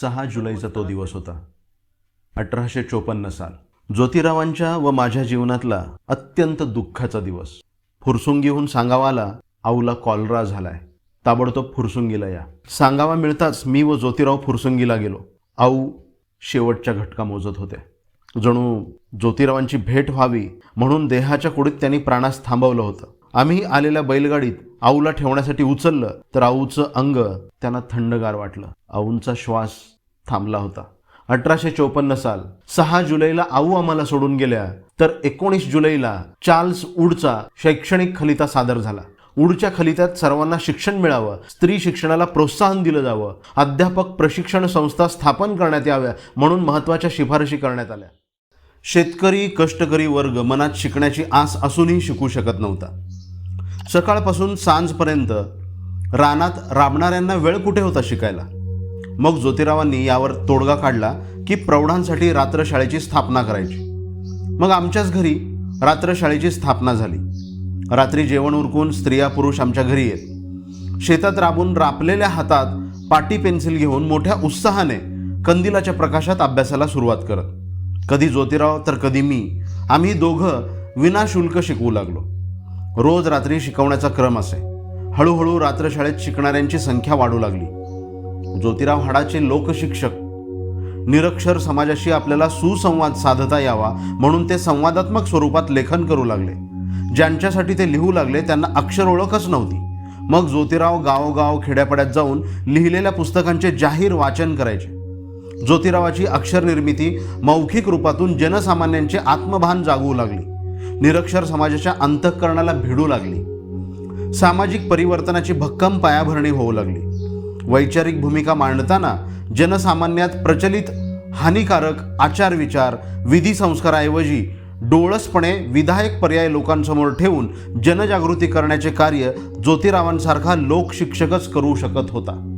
सहा जुलैचा तो दिवस होता. अठराशे चोपन्न साल. ज्योतिरावांच्या व माझ्या जीवनातला अत्यंत दुःखाचा दिवस. फुरसुंगीहून सांगावा आला आऊला कॉलरा झालाय. ताबडतोब फुरसुंगीला या. सांगावा मिळताच मी व ज्योतिराव फुरसुंगीला गेलो. आऊ शेवटच्या घटका मोजत होत्या जणू ज्योतिरावांची भेट व्हावी म्हणून देहाच्या कुडीत त्यांनी प्राणास थांबवलं होतं. आम्ही आलेल्या बैलगाडीत आऊला ठेवण्यासाठी उचललं तर आऊचं अंग त्यांना थंडगार वाटलं. आऊंचा श्वास थांबला होता. अठराशे चोपन्न साल सहा जुलैला आऊ आम्हाला सोडून गेल्या तर एकोणीस जुलैला चार्ल्स उडचा शैक्षणिक खलिता सादर झाला. उडच्या खलित्यात सर्वांना शिक्षण मिळावं स्त्री शिक्षणाला प्रोत्साहन दिलं जावं अध्यापक प्रशिक्षण संस्था स्थापन करण्यात याव्या म्हणून महत्त्वाच्या शिफारशी करण्यात आल्या. शेतकरी कष्टकरी वर्ग मनात शिकण्याची आस असूनही शिकू शकत नव्हता. सकाळपासून सांजपर्यंत रानात राबणाऱ्यांना वेळ कुठे होता शिकायला? मग ज्योतिरावांनी यावर तोडगा काढला की प्रौढांसाठी रात्रशाळेची स्थापना करायची. मग आमच्याच घरी रात्रशाळेची स्थापना झाली. रात्री जेवण उरकून स्त्रिया पुरुष आमच्या घरी येत. शेतात राबून रापलेल्या हातात पाटी पेन्सिल घेऊन मोठ्या उत्साहाने कंदिलाच्या प्रकाशात अभ्यासाला सुरुवात करत. कधी ज्योतिराव तर कधी मी. आम्ही दोघं विनाशुल्क शिकवू लागलो. रोज रात्री शिकवण्याचा क्रम असे. हळूहळू रात्रशाळेत शिकणाऱ्यांची संख्या वाढू लागली. ज्योतिराव हाडाचे लोकशिक्षक. निरक्षर समाजाशी आपल्याला सुसंवाद साधता यावा म्हणून ते संवादात्मक स्वरूपात लेखन करू लागले. ज्यांच्यासाठी ते लिहू लागले त्यांना अक्षर ओळखच नव्हती. मग ज्योतिराव गावोगाव खेड्यापाड्यात जाऊन लिहिलेल्या पुस्तकांचे जाहीर वाचन करायचे. ज्योतिरावाची अक्षरनिर्मिती मौखिक रूपातून जनसामान्यांचे आत्मभान जागवू लागली. निरक्षर समाजाच्या अंतःकरणाला भिडू लागली. सामाजिक परिवर्तनाची भक्कम पायाभरणी होऊ लागली. वैचारिक भूमिका मांडताना जनसामान्यात प्रचलित हानिकारक आचार विचार विधी संस्काराऐवजी डोळसपणे विधायक पर्याय लोकांसमोर ठेवून जनजागृती करण्याचे कार्य ज्योतिरावांसारखा लोकशिक्षकच करू शकत होता.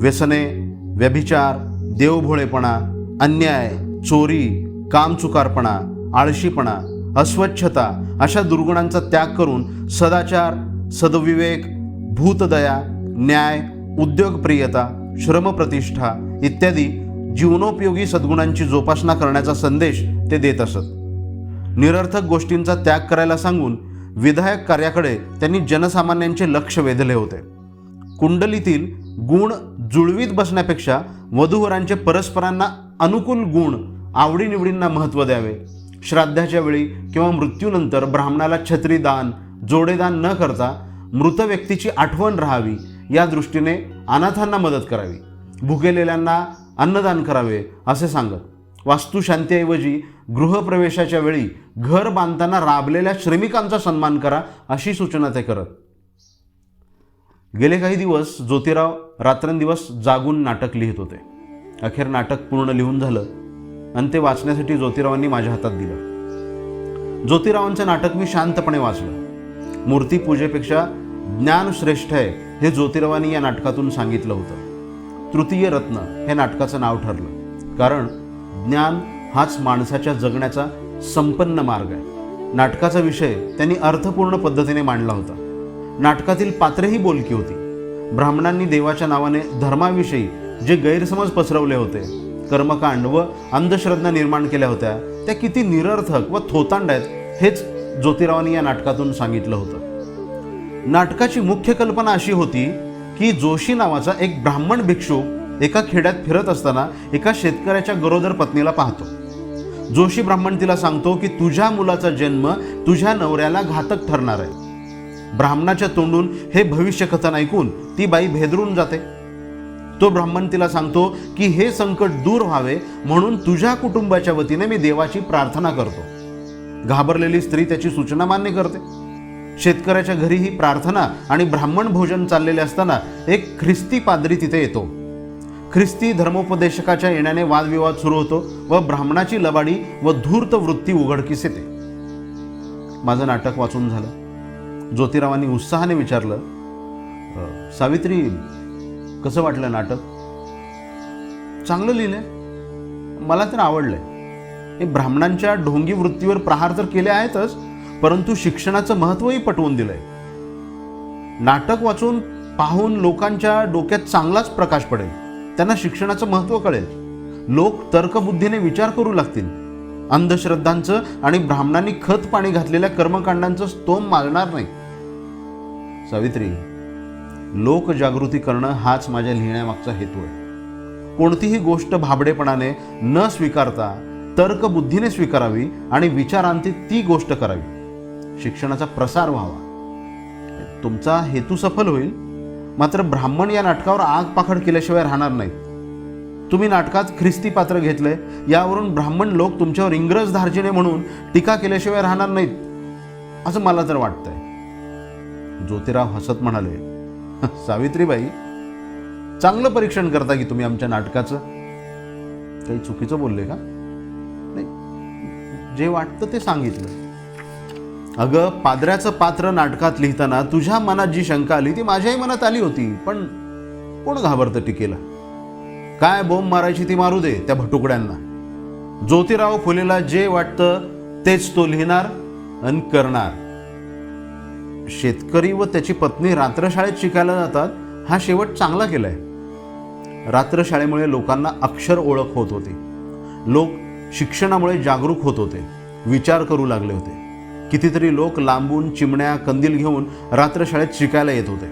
व्यसने व्यभिचार देवभोळेपणा अन्याय चोरी कामचुकारपणा आळशीपणा अस्वच्छता अशा दुर्गुणांचा त्याग करून सदाचार सदविवेक भूतदया न्याय उद्योगप्रियता श्रमप्रतिष्ठा इत्यादी जीवनोपयोगी सद्गुणांची जोपासना करण्याचा संदेश ते देत असत. निरर्थक गोष्टींचा त्याग करायला सांगून विधायक कार्याकडे त्यांनी जनसामान्यांचे लक्ष वेधले होते. कुंडलीतील गुण जुळवीत बसण्यापेक्षा वधूवरांचे परस्परांना अनुकूल गुण आवडीनिवडींना महत्त्व द्यावे. श्राद्धाच्या वेळी किंवा मृत्यूनंतर ब्राह्मणाला छत्रीदान जोडेदान न करता मृत व्यक्तीची आठवण राहावी या दृष्टीने अनाथांना मदत करावी भुकेलेल्यांना अन्नदान करावे असे सांगत. वास्तुशांतीऐवजी गृहप्रवेशाच्या वेळी घर बांधताना राबलेल्या श्रमिकांचा सन्मान करा अशी सूचना ते करत. गेले काही दिवस ज्योतिराव रात्रंदिवस जागून नाटक लिहित होते. अखेर नाटक पूर्ण लिहून झालं. आणि ते वाचण्यासाठी ज्योतिरावांनी माझ्या हातात दिलं. ज्योतिरावांचं नाटक मी शांतपणे वाचलं. मूर्तीपूजेपेक्षा ज्ञान श्रेष्ठ आहे हे ज्योतिरावांनी या नाटकातून सांगितलं होतं. तृतीय रत्न हे नाटकाचं नाव ठरलं. कारण ज्ञान हाच माणसाच्या जगण्याचा संपन्न मार्ग आहे. नाटकाचा विषय त्यांनी अर्थपूर्ण पद्धतीने मांडला होता. नाटकातील पात्रेही बोलकी होती. ब्राह्मणांनी देवाच्या नावाने धर्माविषयी जे गैरसमज पसरवले होते कर्मकांड व अंधश्रद्धा निर्माण केल्या होत्या. त्या किती निरर्थक व थोतांड आहेत हेच ज्योतिरावांनी या नाटकातून सांगितलं होतं. नाटकाची मुख्य कल्पना अशी होती की जोशी नावाचा एक ब्राह्मण भिक्षू एका खेड्यात फिरत असताना एका शेतकऱ्याच्या गरोदर पत्नीला पाहतो. जोशी ब्राह्मण तिला सांगतो की तुझ्या मुलाचा जन्म तुझ्या नवऱ्याला घातक ठरणार आहे. ब्राह्मणाच्या तोंडून हे भविष्य कथन ऐकून ती बाई भेदरून जाते. तो ब्राह्मण तिला सांगतो की हे संकट दूर व्हावे म्हणून तुझ्या कुटुंबाच्या वतीने मी देवाची प्रार्थना करतो. घाबरलेली स्त्री त्याची सूचना मान्य करते. शेतकऱ्याच्या घरी ही प्रार्थना आणि ब्राह्मण भोजन चाललेले असताना एक ख्रिस्ती पादरी तिथे येतो. ख्रिस्ती धर्मोपदेशकाच्या येण्याने वादविवाद सुरू होतो व ब्राह्मणाची लबाडी व धूर्त वृत्ती उघडकीस येते. माझं नाटक वाचून झालं. ज्योतिरावांनी उत्साहाने विचारलं सावित्री कसं वाटलं नाटक? चांगलं लिहिलं मला तर आवडलं हे ब्राह्मणांच्या ढोंगी वृत्तीवर प्रहार तर केले आहेतच परंतु शिक्षणाचं महत्त्वही पटवून दिलंय. नाटक वाचून पाहून लोकांच्या डोक्यात चांगलाच प्रकाश पडेल. त्यांना शिक्षणाचं महत्त्व कळेल. लोक तर्कबुद्धीने विचार करू लागतील. अंधश्रद्धांचं आणि ब्राह्मणांनी खत पाणी घातलेल्या कर्मकांडांचं स्तोम मागणार नाही. सावित्री लोकजागृती करणं हाच माझ्या लिहिण्यामागचा हेतू आहे. कोणतीही गोष्ट भाबडेपणाने न स्वीकारता तर्कबुद्धीने स्वीकारावी आणि विचारांती ती गोष्ट करावी. शिक्षणाचा प्रसार व्हावा. तुमचा हेतू सफल होईल. मात्र ब्राह्मण या नाटकावर आग पाखड केल्याशिवाय राहणार नाहीत. तुम्ही नाटकात ख्रिस्ती पात्र घेतलंय यावरून ब्राह्मण लोक तुमच्यावर इंग्रज धार्जिणे म्हणून टीका केल्याशिवाय राहणार नाहीत असं मला तर वाटतंय. ज्योतिराव हसत म्हणाले सावित्रीबाई चांगलं परीक्षण करता की तुम्ही आमच्या नाटकाचं? काही चुकीचं बोलले का? नाही. जे वाटतं ते सांगितलं. अगं पादऱ्याचं पात्र नाटकात लिहिताना तुझ्या मनात जी शंका आली ती माझ्याही मनात आली होती पण कोण घाबरतं टीकेला? काय बोंब मारायची ती मारू दे त्या भटुकड्यांना. ज्योतिराव फुलेला जे वाटतं तेच तो लिहिणार आणि करणार. शेतकरी व त्याची पत्नी रात्रशाळेत शिकायला जातात हा शेवट चांगला केलाय. रात्रशाळेमुळे लोकांना अक्षर ओळख होत होती. लोक शिक्षणामुळे जागरूक होत होते विचार करू लागले होते. कितीतरी लोक लांबून चिमण्या कंदील घेऊन रात्रशाळेत शिकायला येत होते.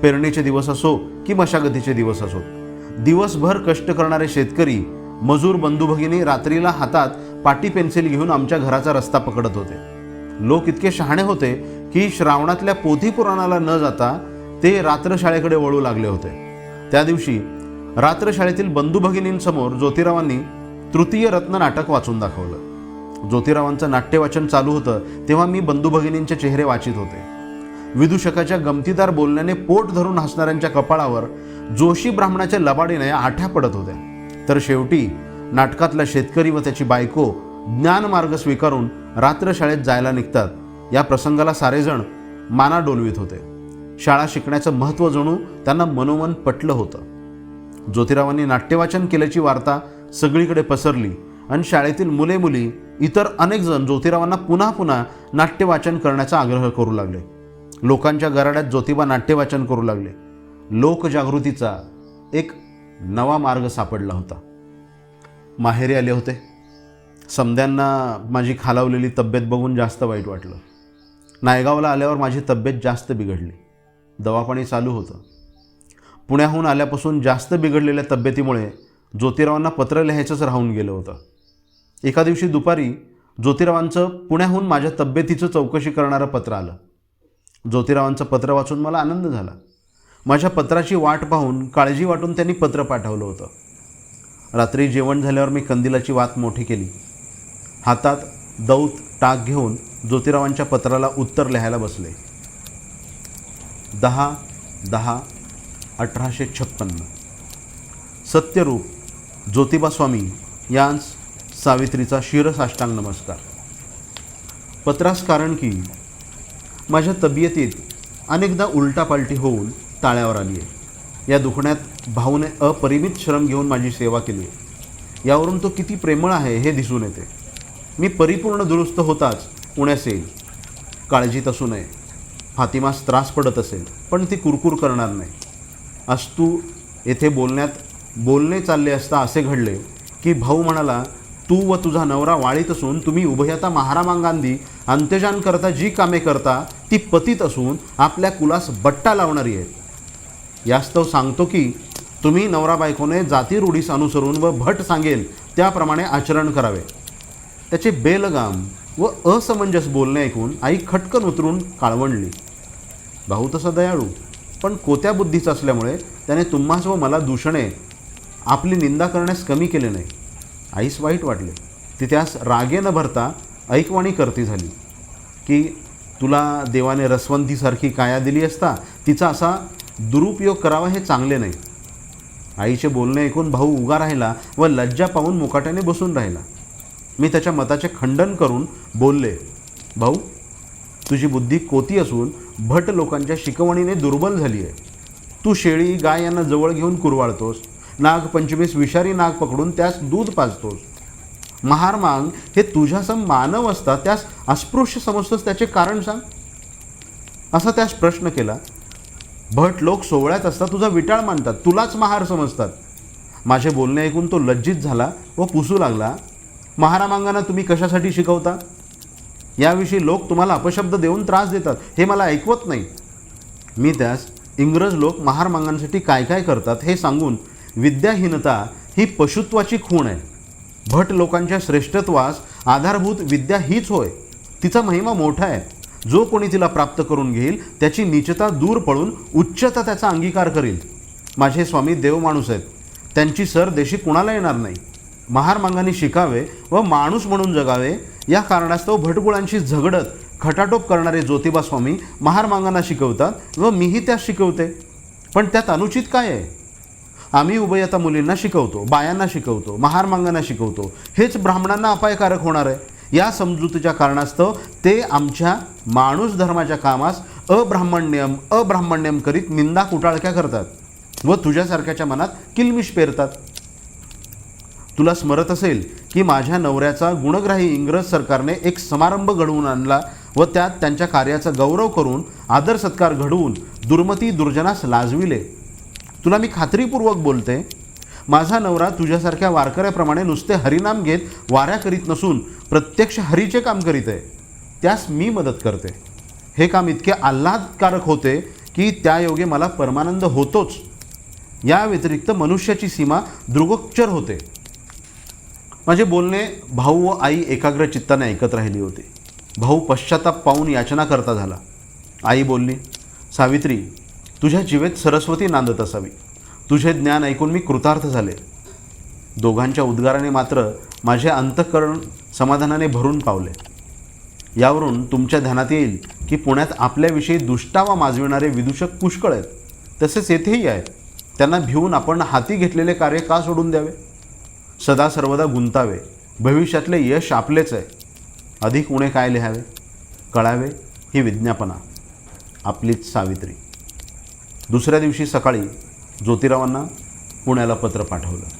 पेरणीचे दिवस असो की मशागतीचे दिवस असो दिवसभर कष्ट करणारे शेतकरी मजूर बंधुभगिनी रात्रीला हातात पाटी पेन्सिल घेऊन आमच्या घराचा रस्ता पकडत होते. लोक इतके शहाणे होते की श्रावणातल्या पोथी पुराणाला न जाता ते रात्रशाळेकडे वळू लागले होते. त्या दिवशी रात्रशाळेतील बंधुभगिनींसमोर ज्योतिरावांनी तृतीय रत्न नाटक वाचून दाखवलं. ज्योतिरावांचं नाट्यवाचन चालू होतं तेव्हा मी बंधुभगिनींचे चेहरे वाचित होते. विदूषकाच्या गमतीदार बोलण्याने पोट धरून हसणाऱ्यांच्या कपाळावर जोशी ब्राह्मणाच्या लबाडीने आठ्या पडत होत्या. तर शेवटी नाटकातला शेतकरी व त्याची बायको ज्ञानमार्ग स्वीकारून रात्रशाळेत जायला निघतात. या प्रसंगाला सारेजण माना डोलवीत होते. शाळा शिकण्याचं महत्त्व जणू त्यांना मनोमन पटलं होतं. ज्योतिरावांनी नाट्यवाचन केल्याची वार्ता सगळीकडे पसरली आणि शाळेतील मुले मुली इतर अनेक जण ज्योतिरावांना पुन्हा पुन्हा नाट्यवाचन करण्याचा आग्रह करू लागले. लोकांच्या गराड्यात ज्योतिबा नाट्यवाचन करू लागले. लोकजागृतीचा एक नवा मार्ग सापडला होता. माहेरी आले होते. समद्यांना माझी खालावलेली तब्येत बघून जास्त वाईट वाटलं. नायगावला आल्यावर माझी तब्येत जास्त बिघडली. दवापाणी चालू होतं. पुण्याहून आल्यापासून जास्त बिघडलेल्या तब्येतीमुळे ज्योतिरावांना पत्र लिहायचंच राहून गेलं होतं. एका दिवशी दुपारी ज्योतिरावांचं पुण्याहून माझ्या तब्येतीचं चौकशी करणारं पत्र आलं. ज्योतिरावांचं पत्र वाचून मला आनंद झाला. माझ्या पत्राची वाट पाहून काळजी वाटून त्यांनी पत्र पाठवलं होतं. रात्री जेवण झाल्यावर मी कंदिलाची वात मोठी केली. हातात दौत टाक घेऊन ज्योतिरावांच्या पत्राला उत्तर लिहायला बसले. दहा दहा अठराशे छप्पन्न. सत्यरूप ज्योतिबा स्वामी यांस सावित्रीचा शिरसाष्टांग नमस्कार. पत्रास कारण की माझ्या तब्येतीत अनेकदा उलटापालटी होऊन ताळ्यावर आली आहे. या दुखण्यात भाऊने अपरिमित श्रम घेऊन माझी सेवा केली आहे. यावरून तो किती प्रेमळ आहे हे दिसून येते. मी परिपूर्ण दुरुस्त होताच पुण्यास येईल. काळजीत असू नये. फातिमास त्रास पडत असेल पण ती कुरकुर करणार नाही. अस्तू येथे बोलण्यात बोलणे चालले असता असे घडले की भाऊ म्हणाला तू व तुझा नवरा वाळीत असून तुम्ही उभयता महारामांगांधी अंत्यजान करता जी कामे करता ती पतीत असून आपल्या कुलास बट्टा लावणारी आहेत. यास्तव सांगतो की तुम्ही नवरा बायकोने जाती रूढीस अनुसरून व भट सांगेल त्याप्रमाणे आचरण करावे. त्याचे बेलगाम व असमंजस बोलणे ऐकून आई खटकन उतरून काळवंडली. भाऊ तसा दयाळू पण कोत्या बुद्धीचा असल्यामुळे त्याने तुम्हास व मला दूषणे आपली निंदा करण्यास कमी केले नाही. आईस वाईट वाटले. ती त्यास रागे न भरता ऐकवाणी करती झाली की तुला देवाने रसवंतीसारखी काया दिली असता तिचा असा दुरुपयोग करावा हे चांगले नाही. आईचे बोलणे ऐकून भाऊ उगा राहिला व लज्जा पाहून मुकाट्याने बसून राहिला. मी त्याच्या मताचे खंडन करून बोलले भाऊ तुझी बुद्धी कोती असून भट लोकांच्या शिकवणीने दुर्बल झाली आहे. तू शेळी गाय यांना जवळ घेऊन कुरवाळतोस. नागपंचमीस विषारी नाग पकडून त्यास दूध पाजतोस. महार मांग हे तुझ्यासम मानव असता त्यास अस्पृश्य समजतोस त्याचे कारण सांग. असा त्यास प्रश्न केला. भट लोक सोहळ्यात असता तुझा विटाळ मानतात तुलाच महार समजतात. माझे बोलणे ऐकून तो लज्जित झाला व पुसू लागला. महारामांगांना तुम्ही कशासाठी शिकवता? याविषयी लोक तुम्हाला अपशब्द देऊन त्रास देतात. हे मला ऐकवत नाही. मी त्यास इंग्रज लोक महारमांगांसाठी काय काय करतात हे सांगून विद्याहीनता ही पशुत्वाची खूण आहे. भट लोकांच्या श्रेष्ठत्वास आधारभूत विद्या हीच होय. तिचा महिमा मोठा आहे. जो कोणी तिला प्राप्त करून घेईल त्याची नीचता दूर पळून उच्चता त्याचा अंगीकार करील. माझे स्वामी देव माणूस आहेत. त्यांची सर देशी कुणाला येणार नाही? महारमांगांनी शिकावे व माणूस म्हणून जगावे या कारणास्तव भटगुळांशी झगडत खटाटोप करणारे ज्योतिबा स्वामी महारमांगांना शिकवतात व मीही त्यास शिकवते. पण त्यात अनुचित काय आहे? आम्ही उभयता मुलींना शिकवतो बायांना शिकवतो महारमांगांना शिकवतो. हेच ब्राह्मणांना अपायकारक होणार आहे. या समजुतीच्या कारणास्तव ते आमच्या माणूस धर्माच्या कामास अब्राह्मण्यम अब्राह्मण्यम करीत निंदा कुटाळक्या करतात व तुझ्यासारख्याच्या मनात किलमिश पेरतात. तुला स्मरत असेल की माझ्या नवऱ्याचा गुणग्राही इंग्रज सरकारने एक समारंभ घडवून आणला व त्यात त्यांच्या कार्याचा गौरव करून आदर सत्कार घडवून दुर्मती दुर्जनास लाजविले. तुला मी खात्रीपूर्वक बोलते माझा नवरा तुझ्यासारख्या वारकऱ्याप्रमाणे नुसते हरिनाम घेत वाऱ्या करीत नसून प्रत्यक्ष हरीचे काम करीत आहे. त्यास मी मदत करते. हे काम इतके आल्हादकारक होते की त्या योगे मला परमानंद होतोच. या व्यतिरिक्त मनुष्याची सीमा दृगोच्चर होते. माझे बोलणे भाऊ व आई एकाग्र चित्ताने ऐकत राहिली होती. भाऊ पश्चाताप पाहून याचना करता झाला. आई बोलली सावित्री तुझ्या जीवेत सरस्वती नांदत असावी. तुझे ज्ञान ऐकून मी कृतार्थ झाले. दोघांच्या उद्गाराने मात्र माझे अंतःकरण समाधानाने भरून पावले. यावरून तुमच्या ध्यानात येईल की पुण्यात आपल्याविषयी दुष्टावा माजविणारे विदूषक पुष्कळ आहेत. तसेच येथेही आहेत. त्यांना भिवून आपण हाती घेतलेले कार्य का सोडून द्यावे? सदा सर्वदा गुंतावे. भविष्यातले यश आपलेच आहे. अधिक उणे काय लिहावे? कळावे ही विज्ञापना. आपलीच सावित्री. दुसऱ्या दिवशी सकाळी ज्योतिरावांना पुण्याला पत्र पाठवलं.